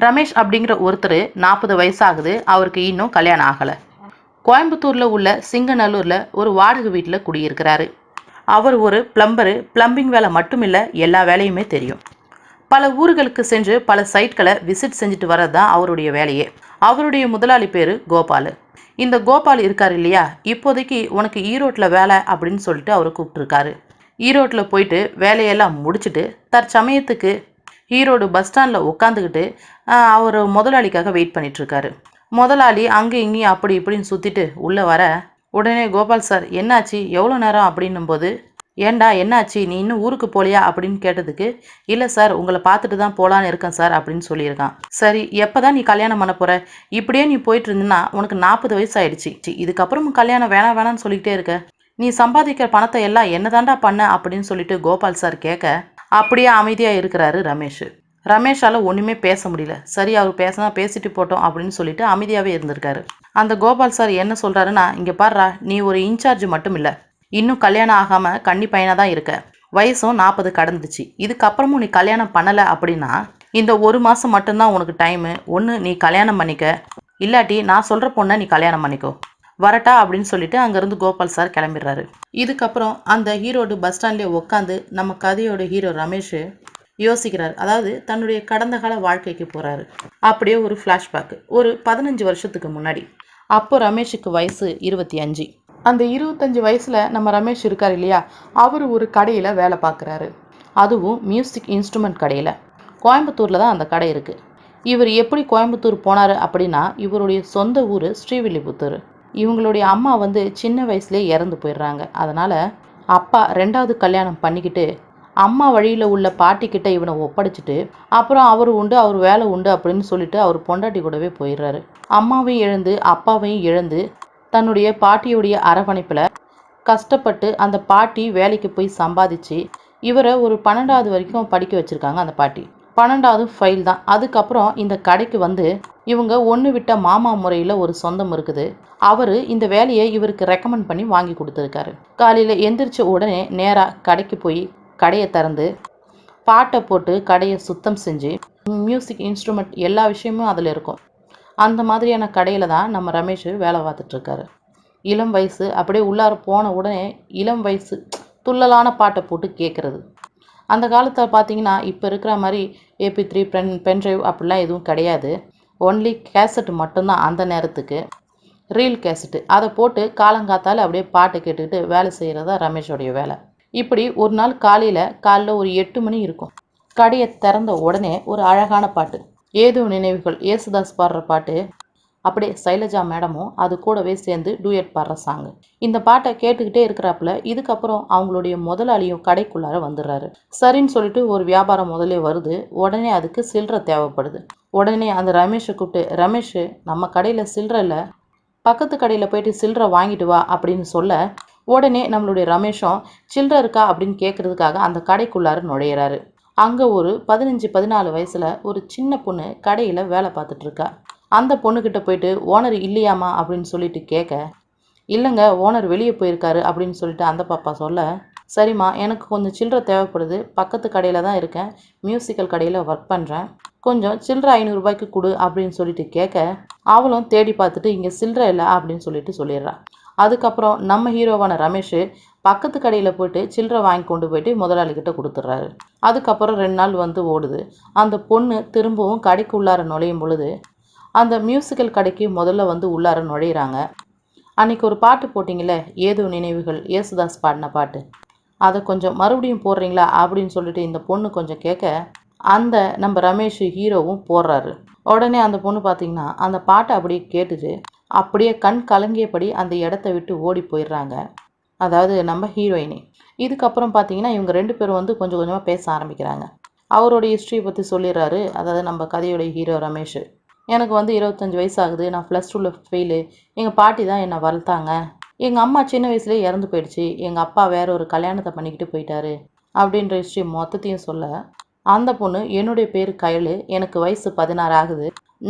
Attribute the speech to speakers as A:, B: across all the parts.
A: ரமேஷ் அப்படிங்கிற ஒருத்தர் நாற்பது வயசாகுது அவருக்கு இன்னும் கல்யாணம் ஆகலை. கோயம்புத்தூரில் உள்ள சிங்கநல்லூரில் ஒரு வாடகை வீட்டில் குடியிருக்கிறாரு. அவர் ஒரு பிளம்பரு பிளம்பிங் வேலை மட்டும் இல்லை எல்லா வேலையுமே தெரியும். பல ஊர்களுக்கு சென்று பல சைட்களை விசிட் செஞ்சுட்டு வர்றது தான் அவருடைய வேலையே. அவருடைய முதலாளி பேர் கோபால். இந்த கோபால் இருக்கார் இல்லையா? இப்போதைக்கு உனக்கு ஈரோட்டில் வேலை அப்படின்னு சொல்லிட்டு அவர் கூப்பிட்டுருக்காரு. ஈரோட்டில் போயிட்டு வேலையெல்லாம் முடிச்சுட்டு தற்சமயத்துக்கு ஈரோடு பஸ் ஸ்டாண்டில் உட்காந்துக்கிட்டு அவர் முதலாளிக்காக வெயிட் பண்ணிகிட்ருக்காரு முதலாளி அங்கே இங்கேயும் அப்படி இப்படின்னு சுற்றிட்டு உள்ளே வர உடனே கோபால் சார் என்னாச்சு? எவ்வளோ நேரம்? அப்படின்னும் போது ஏண்டா என்னாச்சு? நீ இன்னும் ஊருக்கு போகலையா அப்படின்னு கேட்டதுக்கு இல்லை சார் உங்களை பார்த்துட்டு தான் போகலான்னு இருக்கேன் சார் அப்படின்னு சொல்லியிருக்கான். சரி எப்போ தான் நீ கல்யாணம் பண்ண போகிற இப்படியே நீ போயிட்டு இருந்தீன்னா உனக்கு நாற்பது வயசு ஆயிடுச்சு. இதுக்கப்புறம் கல்யாணம் வேணாம் வேணாம்னு சொல்லிக்கிட்டே இருக்க. நீ சம்பாதிக்கிற பணத்தை எல்லாம் என்னதாண்டா பண்ண? அப்படின்னு சொல்லிட்டு கோபால் சார் கேட்க அப்படியே அமைதியாக இருக்கிறாரு ரமேஷ். ரமேஷால் ஒன்றுமே பேச முடியல. சரி அவர் பேசினா பேசிட்டு போட்டோம் அப்படின்னு சொல்லிட்டு அமைதியாகவே இருந்திருக்காரு. அந்த கோபால் சார் என்ன சொல்கிறாருன்னா இங்கே பாடுறா நீ ஒரு இன்சார்ஜ் மட்டும் இல்லை. இன்னும் கல்யாணம் ஆகாமல் கன்னி பையனாக தான் இருக்க. வயசும் நாற்பது கடந்துச்சு. இதுக்கப்புறமும் நீ கல்யாணம் பண்ணலை அப்படின்னா இந்த ஒரு மாதம் மட்டும்தான் உனக்கு டைமு ஒன்று நீ கல்யாணம் பண்ணிக்க. இல்லாட்டி நான் சொல்கிற பொண்ணை நீ கல்யாணம் பண்ணிக்கோ. வரட்டா அப்படின்னு சொல்லிட்டு அங்கேருந்து கோபால் சார் கிளம்பிடுறாரு. இதுக்கப்புறம் அந்த ஹீரோடு பஸ் ஸ்டாண்ட்லேயே உட்காந்து நம்ம கதையோட ஹீரோ ரமேஷ் யோசிக்கிறார். அதாவது தன்னுடைய கடந்த கால வாழ்க்கைக்கு போகிறாரு அப்படியே ஒரு ஃப்ளாஷ்பேக் ஒரு பதினஞ்சு வருஷத்துக்கு முன்னாடி. அப்போ ரமேஷுக்கு வயசு இருபத்தி அஞ்சு. அந்த இருபத்தஞ்சி வயசில் நம்ம ரமேஷ் இருக்கார் இல்லையா? அவர் ஒரு கடையில் வேலை பார்க்குறாரு அதுவும் மியூசிக் இன்ஸ்ட்ருமெண்ட் கடையில். கோயம்புத்தூரில் தான் அந்த கடை இருக்குது இவர் எப்படி கோயம்புத்தூர் போனார் அப்படின்னா இவருடைய சொந்த ஊர் ஸ்ரீவில்லிபுத்தூர். இவங்களுடைய அம்மா வந்து சின்ன வயசுலேயே இறந்து போயிடுறாங்க. அதனால் அப்பா ரெண்டாவது கல்யாணம் பண்ணிக்கிட்டு அம்மா வழியில் உள்ள பாட்டிக்கிட்ட இவனை ஒப்படைச்சிட்டு அப்புறம் அவர் உண்டு அவர் வேலை உண்டு அப்படின்னு சொல்லிட்டு அவர் பொண்டாட்டி கூடவே போயிடுறாரு. அம்மாவையும் இழந்து அப்பாவையும் இழந்து தன்னுடைய பாட்டியுடைய அரவணைப்பில் கஷ்டப்பட்டு அந்த பாட்டி வேலைக்கு போய் சம்பாதிச்சு இவரை ஒரு பன்னெண்டாவது வரைக்கும் படிக்க வச்சுருக்காங்க அந்த பாட்டி. பன்னெண்டாவது ஃபைல் தான். அதுக்கப்புறம் இந்த கடைக்கு வந்து இவங்க ஒன்று விட்ட மாமா முறையில் ஒரு சொந்தம் இருக்குது. அவர் இந்த வேலையை இவருக்கு ரெக்கமெண்ட் பண்ணி வாங்கி கொடுத்துருக்காரு. காலையில் எந்திரிச்ச உடனே நேராக கடைக்கு போய் கடையை திறந்து பாட்டை போட்டு கடையை சுத்தம் செஞ்சு மியூசிக் இன்ஸ்ட்ருமெண்ட் எல்லா விஷயமும் அதில் இருக்கும். அந்த மாதிரியான கடையில் தான் நம்ம ரமேஷ் வேலை பார்த்துட்ருக்காரு இளம் வயசு அப்படியே உள்ளார போன உடனே இளம் வயசு துள்ளலான பாட்டை போட்டு கேட்குறது அந்த காலத்தில் பார்த்தீங்கன்னா இப்போ இருக்கிற மாதிரி ஏபி த்ரீ பென் பென்ட்ரைவ் அப்படிலாம் எதுவும் கிடையாது. ஒன்லி கேசட் மட்டும்தான் அந்த நேரத்துக்கு. ரீல் கேசட்டு அதை போட்டு காலங்காத்தால் அப்படியே பாட்டு கேட்டுக்கிட்டு வேலை செய்கிறதா ரமேஷோடைய வேலை. இப்படி ஒரு நாள் காலையில் காலைல ஒரு எட்டு மணி இருக்கும். கடையை திறந்த உடனே ஒரு அழகான பாட்டு. ஏதோ நினைவுகள். ஏசுதாஸ் பாடுற பாட்டு. அப்படியே சைலஜா மேடமும் அது கூடவே சேர்ந்து டூயட் பாடுற சாங்கு. இந்த பாட்டை கேட்டுக்கிட்டே இருக்கிறாப்புல இதுக்கப்புறம் அவங்களுடைய முதலாளியும் கடைக்குள்ளார வந்துடுறாரு. சரின்னு சொல்லிட்டு ஒரு வியாபாரம் முதலே வருது. உடனே அதுக்கு சில்லற தேவைப்படுது. உடனே அந்த ரமேஷை கூப்பிட்டு ரமேஷ் நம்ம கடையில் சில்லற இல்லை. பக்கத்து கடையில் போயிட்டு சில்லறை வாங்கிட்டு வா அப்படின்னு சொல்ல உடனே நம்மளுடைய ரமேஷும் சில்லறை இருக்கா? அப்படின்னு கேட்குறதுக்காக அந்த கடைக்குள்ளார நுழையிறாரு. அங்கே ஒரு பதினஞ்சு பதினாலு வயசில் ஒரு சின்ன பொண்ணு கடையில் வேலை பார்த்துட்ருக்கா அந்த பொண்ணுக்கிட்ட போயிட்டு ஓனர் இல்லையாம்மா? அப்படின்னு சொல்லிட்டு கேட்க இல்லைங்க ஓனர் வெளியே போயிருக்காரு அப்படின்னு சொல்லிட்டு அந்த பாப்பா சொல்ல. சரிம்மா எனக்கு கொஞ்சம் சில்லறை தேவைப்படுது. பக்கத்து கடையில் தான் இருக்கேன். மியூசிக்கல் கடையில் ஒர்க் பண்ணுறேன் கொஞ்சம் சில்லறை ஐநூறுரூபாய்க்கு கொடு அப்படின்னு சொல்லிட்டு கேட்க அவளும் தேடி பார்த்துட்டு இங்கே சில்லறை இல்லை அப்படின்னு சொல்லிட்டு சொல்லிடுறான் அதுக்கப்புறம் நம்ம ஹீரோவான ரமேஷ் பக்கத்து கடையில் போயிட்டு சில்லறை வாங்கி கொண்டு போயிட்டு முதலாளிகிட்ட கொடுத்துட்றாரு. அதுக்கப்புறம் ரெண்டு நாள் வந்து ஓடுது. அந்த பொண்ணு திரும்பவும் கடைக்கு உள்ளார நுழையும் பொழுது அந்த மியூசிக்கல் கடைக்கு முதல்ல வந்து உள்ளார நுழையிறாங்க. அன்றைக்கி ஒரு பாட்டு போட்டிங்களே ஏதோ நினைவுகள் ஏசுதாஸ் பாடின பாட்டு. அதை கொஞ்சம் மறுபடியும் போடுறீங்களா அப்படின்னு சொல்லிட்டு இந்த பொண்ணு கொஞ்சம் கேட்க அந்த நம்ம ரமேஷ் ஹீரோவும் போடுறாரு. உடனே அந்த பொண்ணு பார்த்தீங்கன்னா அந்த பாட்டை அப்படியே கேட்டுட்டு அப்படியே கண் கலங்கியபடி அந்த இடத்த விட்டு ஓடி போயிடுறாங்க. அதாவது நம்ம ஹீரோயினி. இதுக்கப்புறம் பார்த்தீங்கன்னா இவங்க ரெண்டு பேரும் வந்து கொஞ்சம் கொஞ்சமாக பேச ஆரம்பிக்கிறாங்க. அவருடைய ஹிஸ்ட்ரியை பற்றி சொல்லிடுறாரு. அதாவது நம்ம கதையோடைய ஹீரோ ரமேஷ். எனக்கு வந்து இருபத்தஞ்சி வயசு ஆகுது நான் ப்ளஸ் டூவில் ஃபெயிலு எங்கள் பாட்டி தான் என்னை வளர்த்தாங்க. எங்கள் அம்மா சின்ன வயசுலேயே இறந்து போயிடுச்சு. எங்கள் அப்பா வேற ஒரு கல்யாணத்தை பண்ணிக்கிட்டு போயிட்டாரு அப்படின்ற ஹிஸ்ட்ரி மொத்தத்தையும் சொல்ல அந்த பொண்ணு என்னுடைய பேர் கயலு எனக்கு வயசு பதினாறு ஆகுது.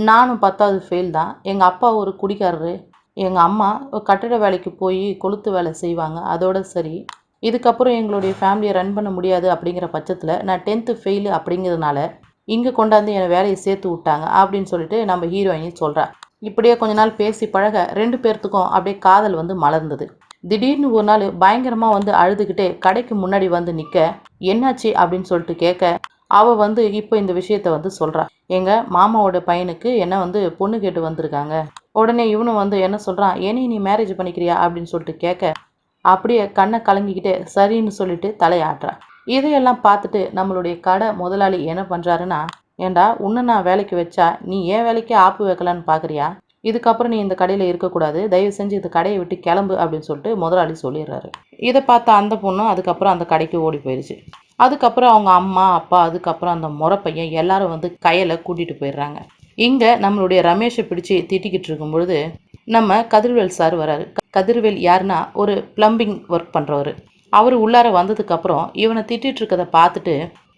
A: நானும் பத்தாவது ஃபெயில் தான். எங்கள் அப்பா ஒரு குடிக்காரரு எங்கள் அம்மா கட்டிட வேலைக்கு போய் கொளுத்து வேலை செய்வாங்க. அதோட சரி. இதுக்கப்புறம் எங்களுடைய ஃபேமிலியை ரன் பண்ண முடியாது அப்படிங்கிற பட்சத்தில் நான் டென்த்து ஃபெயிலு அப்படிங்கிறதுனால இங்கே கொண்டாந்து என் வேலையை சேர்த்து விட்டாங்க அப்படின்னு சொல்லிட்டு நம்ம ஹீரோயினி சொல்கிறா இப்படியே கொஞ்ச நாள் பேசி பழக ரெண்டு பேர்த்துக்கும் அப்படியே காதல் வந்து மலர்ந்தது. திடீர்னு ஒரு நாள் பயங்கரமாக வந்து அழுதுகிட்டே கடைக்கு முன்னாடி வந்து நிற்க என்னாச்சு? அப்படின்னு சொல்லிட்டு கேட்க அவள் வந்து இப்போ இந்த விஷயத்த வந்து சொல்கிறா எங்கள் மாமாவோட பையனுக்கு என்ன வந்து பொண்ணு கேட்டு வந்திருக்காங்க. உடனே இவனும் வந்து என்ன சொல்கிறான் ஏனி நீ மேரேஜ் பண்ணிக்கிறியா? அப்படின்னு சொல்லிட்டு கேட்க அப்படியே கண்ணை கலங்கிக்கிட்டே சரின்னு சொல்லிட்டு தலையாட்டுறான் இதையெல்லாம் பார்த்துட்டு நம்மளுடைய கடை முதலாளி என்ன பண்ணுறாருன்னா ஏண்டா உன்னை நான் வேலைக்கு வச்சா நீ ஏன் வேலைக்கே ஆப்பு வைக்கலான்னு பார்க்குறியா இதுக்கப்புறம் நீ இந்த கடையில் இருக்கக்கூடாது. தயவு செஞ்சு இந்த கடையை விட்டு கிளம்பு அப்படின்னு சொல்லிட்டு முதலாளி சொல்லிடுறாரு. இதை பார்த்த அந்த பொண்ணும் அதுக்கப்புறம் அந்த கடைக்கு ஓடி போயிடுச்சு அதுக்கப்புறம் அவங்க அம்மா அப்பா அதுக்கப்புறம் அந்த முறை பையன் எல்லாரும் வந்து கையில் கூட்டிகிட்டு போயிடுறாங்க. இங்கே நம்மளுடைய ரமேஷை பிடிச்சி திட்டிக்கிட்டு இருக்கும்பொழுது நம்ம கதிர்வேல் சார் வராரு. கதிர்வேல் யாருன்னா ஒரு பிளம்பிங் ஒர்க் பண்ணுறவர் அவர் உள்ளார வந்ததுக்கப்புறம் இவனை திட்டிகிட்டு இருக்கதை பார்த்துட்டு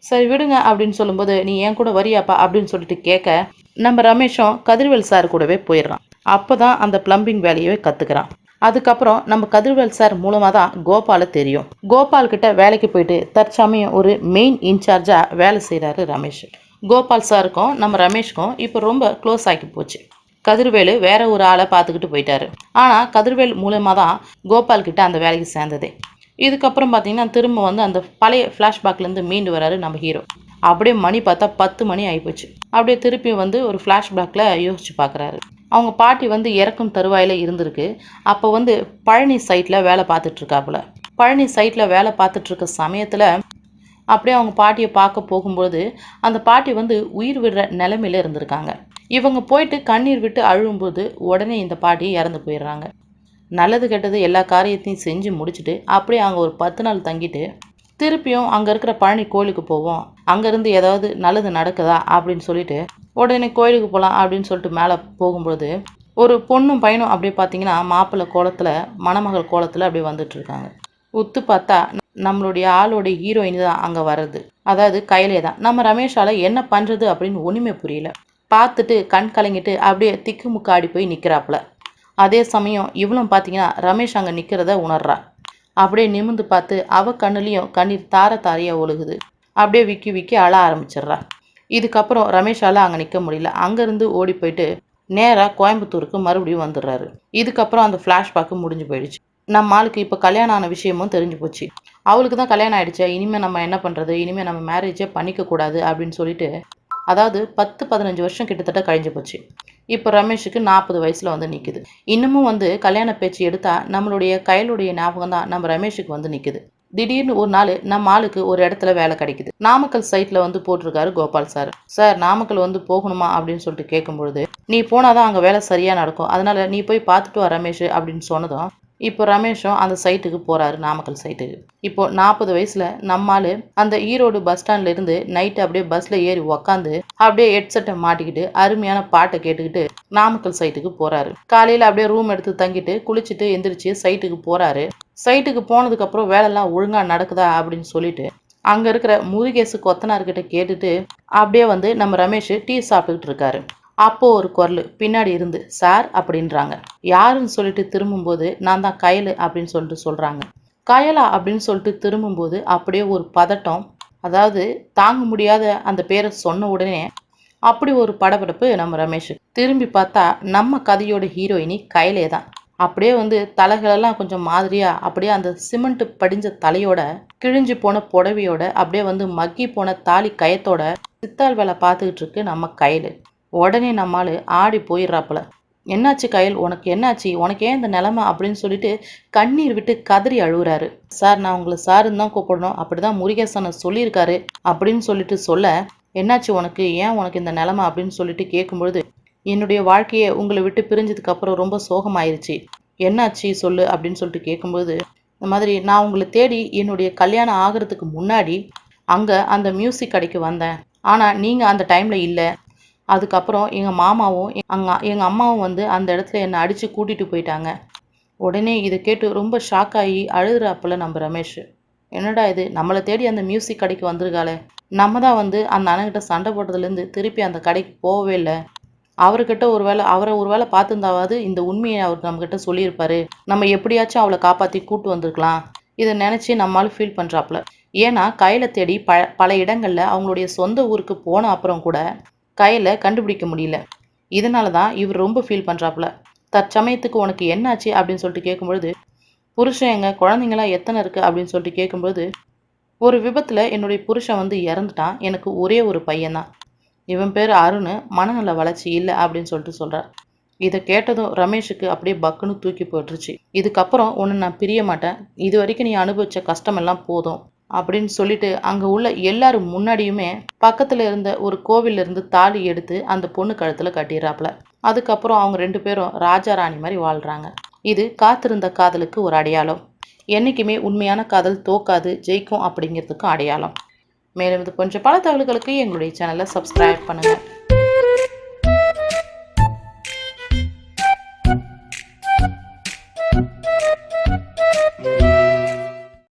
A: சரி விடுங்க அப்படின்னு சொல்லும்போது நீ என் கூட வரியாப்பா அப்படின்னு சொல்லிட்டு கேட்க நம்ம ரமேஷும் கதிர்வேல் சார் கூடவே போயிடுறான். அப்போ தான் அந்த பிளம்பிங் வேலையவே கற்றுக்கிறான் அதுக்கப்புறம் நம்ம கதிர்வேல் சார் மூலமாக தான் கோபாலை தெரியும். கோபால் கிட்ட வேலைக்கு போயிட்டு தற்சமயம் ஒரு மெயின் இன்சார்ஜாக வேலை செய்கிறாரு ரமேஷ். கோபால் சாருக்கும் நம்ம ரமேஷ்க்கும் இப்போ ரொம்ப க்ளோஸ் ஆகி போச்சு. கதிர்வேலு வேற ஒரு ஆளை பார்த்துக்கிட்டு போயிட்டாரு. ஆனால் கதிர்வேல் மூலமாக தான் கோபால் கிட்ட அந்த வேலைக்கு சேர்ந்ததே. இதுக்கப்புறம் பார்த்தீங்கன்னா திரும்ப வந்து அந்த பழைய ஃப்ளாஷ்பேக்லேருந்து மீண்டு வராரு நம்ம ஹீரோ அப்படியே மணி பார்த்தா பத்து மணி ஆகிப்போச்சு அப்படியே திருப்பி வந்து ஒரு ஃப்ளாஷ்பேக்கில் யோசிச்சு பார்க்குறாரு அவங்க பாட்டி வந்து இறக்கும் தருவாயில் இருந்திருக்கு. அப்போ வந்து பழனி சைட்டில் வேலை பார்த்துட்ருக்காப்புல பழனி சைட்டில் வேலை பார்த்துட்ருக்க சமயத்தில் அப்படியே அவங்க பாட்டியை பார்க்க போகும்போது அந்த பாட்டி வந்து உயிர் விடுற நிலமையில இருந்திருக்காங்க. இவங்க போயிட்டு கண்ணீர் விட்டு அழும்போது உடனே இந்த பாட்டி இறந்து போயிடுறாங்க. நல்லது கெட்டது எல்லா காரியத்தையும் செஞ்சு முடிச்சுட்டு அப்படியே அங்கே ஒரு பத்து நாள் தங்கிட்டு திருப்பியும் அங்கே இருக்கிற பழனி கோயிலுக்கு போவோம். அங்கேருந்து ஏதாவது நல்லது நடக்குதா அப்படின்னு சொல்லிட்டு உடனே கோயிலுக்கு போகலாம் அப்படின்னு சொல்லிட்டு மேலே போகும்பொழுது ஒரு பொண்ணும் பையனும் அப்படியே பார்த்தீங்கன்னா மாப்பிள்ளை கோலத்தில் மணமகள் கோலத்தில் அப்படியே வந்துட்டு இருக்காங்க. உத்து பார்த்தா நம்மளுடைய ஆளுடைய ஹீரோயின் தான் அங்கே வர்றது. அதாவது கையிலே தான். நம்ம ரமேஷால் என்ன பண்ணுறது அப்படின்னு ஒன்றுமே புரியல. பார்த்துட்டு கண் கலங்கிட்டு அப்படியே திக்கு முக்காடி போய் நிற்கிறாப்புல அதே சமயம் இவளும் பார்த்தீங்கன்னா ரமேஷ் அங்கே நிற்கிறத உணர்றா. அப்படியே நிமிந்து பார்த்து அவ கண்ணுலேயும் கண்ணீர் தார தாரையாக ஒழுகுது. அப்படியே விக்கி விக்கி அழ ஆரம்பிச்சிடுறா. இதுக்கப்புறம் ரமேஷால் அங்கே நிற்க முடியல. அங்கேருந்து ஓடி போயிட்டு நேராக கோயம்புத்தூருக்கு மறுபடியும் வந்துடுறாரு. இதுக்கப்புறம் அந்த ஃப்ளாஷ்பேக்கு முடிஞ்சு போயிடுச்சு. நம்ம ஆளுக்கு இப்போ கல்யாணம் ஆன விஷயமும் தெரிஞ்சு போச்சு. அவளுக்கு தான் கல்யாணம் ஆகிடுச்சா இனிமேல் நம்ம என்ன பண்ணுறது இனிமேல் நம்ம மேரேஜே பண்ணிக்கக்கூடாது அப்படின்னு சொல்லிட்டு அதாவது பத்து பதினஞ்சு வருஷம் கிட்டத்தட்ட கழிஞ்சு போச்சு. இப்போ ரமேஷுக்கு நாற்பது வயசில் வந்து நிற்குது இன்னமும் வந்து கல்யாண பேச்சு எடுத்தால் நம்மளுடைய கையிலுடைய ஞாபகம் தான் நம்ம ரமேஷுக்கு வந்து நிற்குது திடீர்னு ஒரு நாள் நம்ம ஆளுக்கு ஒரு இடத்துல வேலை கிடைக்குது. நாமக்கல் சைட்டில் வந்து போட்டிருக்காரு கோபால் சார். சார் நாமக்கல் வந்து போகணுமா அப்படின்னு சொல்லிட்டு கேட்கும்பொழுது நீ போனாதான் அங்கே வேலை சரியாக நடக்கும். அதனால நீ போய் பார்த்துட்டு வா ரமேஷ் அப்படின்னு சொன்னதும் இப்போ ரமேஷும் அந்த சைட்டுக்கு போகிறாரு நாமக்கல் சைட்டுக்கு. இப்போ நாற்பது வயசில் நம்மால் அந்த ஈரோடு பஸ் ஸ்டாண்ட்லேருந்து நைட்டு அப்படியே பஸ்ஸில் ஏறி உக்காந்து அப்படியே ஹெட்செட்டை மாட்டிக்கிட்டு அருமையான பாட்டை கேட்டுக்கிட்டு நாமக்கல் சைட்டுக்கு போகிறாரு காலையில் அப்படியே ரூம் எடுத்து தங்கிட்டு குளிச்சுட்டு எந்திரிச்சு சைட்டுக்கு போகிறாரு சைட்டுக்கு போனதுக்கப்புறம் வேலைலாம் ஒழுங்காக நடக்குதா அப்படின்னு சொல்லிட்டு அங்கே இருக்கிற முருகேசு கொத்தனார்கிட்ட கேட்டுட்டு அப்படியே வந்து நம்ம ரமேஷ் டீ சாப்பிட்டுக்கிட்டு இருக்காரு. அப்போ ஒரு குரல் பின்னாடி இருந்து சார் அப்படின்றாங்க. யாருன்னு சொல்லிட்டு திரும்பும்போது நான் தான் கயலு அப்படின்னு சொல்லிட்டு சொல்றாங்க. கயலா அப்படின்னு சொல்லிட்டு திரும்பும்போது அப்படியே ஒரு பதட்டம் அதாவது தாங்க முடியாத அந்த பேரை சொன்ன உடனே அப்படி ஒரு படபடப்பு நம்ம ரமேஷ் திரும்பி பார்த்தா நம்ம கதையோட ஹீரோயினி கையிலே தான். அப்படியே வந்து தலைகளெல்லாம் கொஞ்சம் மாதிரியா அப்படியே அந்த சிமெண்ட் படிஞ்ச தலையோட கிழிஞ்சு போன புடவையோட அப்படியே வந்து மக்கி போன தாலி கயத்தோட சித்தாள் வேலை பார்த்துக்கிட்டு இருக்கு நம்ம கையில். உடனே நம்மால் ஆடி போயிடுறாப்புல. என்னாச்சு கயல்? உனக்கு என்னாச்சு? உனக்கு ஏன் இந்த நிலமை? அப்படின்னு சொல்லிட்டு கண்ணீர் விட்டு கதறி அழுகுறாரு. சார் நான் உங்களை சாருன்னு தான் கூப்பிடணும். அப்படிதான் முருகேசனை சொல்லியிருக்காரு. அப்படின்னு சொல்லிட்டு சொல்ல என்னாச்சு உனக்கு? ஏன் உனக்கு இந்த நிலமை? அப்படின்னு சொல்லிட்டு கேட்கும்பொழுது என்னுடைய வாழ்க்கையை உங்களை விட்டு பிரிஞ்சதுக்கு அப்புறம் ரொம்ப சோகமாயிருச்சு. என்னாச்சு சொல்லு? அப்படின்னு சொல்லிட்டு கேட்கும்போது இந்த மாதிரி நான் உங்களை தேடி என்னுடைய கல்யாணம் ஆகிறதுக்கு முன்னாடி அங்கே அந்த மியூசிக் கடைக்கு வந்தேன். ஆனால் நீங்கள் அந்த டைமில் இல்லை. அதுக்கப்புறம் எங்கள் மாமாவும் அங்கே எங்கள் அம்மாவும் வந்து அந்த இடத்துல என்னை அடித்து கூட்டிகிட்டு போயிட்டாங்க. உடனே இதை கேட்டு ரொம்ப ஷாக் ஆகி அழுதுறாப்புல நம்ம ரமேஷ். என்னடா இது? நம்மளை தேடி அந்த மியூசிக் கடைக்கு வந்திருக்காளே. நம்ம தான் வந்து அந்த அண்ணன்கிட்ட சண்டை போட்டதுலேருந்து திருப்பி அந்த கடைக்கு போகவே இல்லை. அவர்கிட்ட ஒரு வேளை அவரை ஒரு வேளை பார்த்துருந்தாவது இந்த உண்மையை அவர் நம்மக்கிட்ட சொல்லியிருப்பாரு. நம்ம எப்படியாச்சும் அவளை காப்பாற்றி கூட்டு வந்திருக்கலாம். இதை நினச்சி நம்மளால் ஃபீல் பண்ணுறாப்புல ஏன்னா கையில் தேடி ப பல இடங்களில் அவங்களுடைய சொந்த ஊருக்கு போன அப்புறம் கூட கையில் கண்டுபிடிக்க முடியல. இதனால தான் இவர் ரொம்ப ஃபீல் பண்ணுறாப்புல தற்சமயத்துக்கு உனக்கு என்னாச்சு அப்படின்னு சொல்லிட்டு கேட்கும்பொழுது புருஷன் எங்க? குழந்தைங்களாம் எத்தனை இருக்கு? அப்படின்னு சொல்லிட்டு கேட்கும்பொழுது ஒரு விபத்தில் என்னுடைய புருஷன் வந்து இறந்துட்டான். எனக்கு ஒரே ஒரு பையன்தான். இவன் பேர் அருண். மனநல வளர்ச்சி இல்லை. அப்படின்னு சொல்லிட்டு சொல்கிறார் இதை கேட்டதும் ரமேஷுக்கு அப்படியே பக்குன்னு தூக்கி போட்டுருச்சு. இதுக்கப்புறம் ஒன்று நான் பிரிய மாட்டேன். இது வரைக்கும் நீ அனுபவித்த கஷ்டமெல்லாம் போதும். அப்படின்னு சொல்லிட்டு அங்கே உள்ள எல்லாரும் முன்னாடியுமே பக்கத்தில் இருந்த ஒரு கோவிலிருந்து தாலி எடுத்து அந்த பொண்ணு கழுத்தில் கட்டிடுறாப்புல. அதுக்கப்புறம் அவங்க ரெண்டு பேரும் ராஜா ராணி மாதிரி வாழ்கிறாங்க இது காத்திருந்த காதலுக்கு ஒரு அடையாளம். என்றைக்குமே உண்மையான காதல் தோக்காது ஜெயிக்கும் அப்படிங்கிறதுக்கும் அடையாளம். மேலும் இது கொஞ்சம் பல தகவல்களுக்கு எங்களுடைய சேனலை சப்ஸ்கிரைப் பண்ணுங்கள்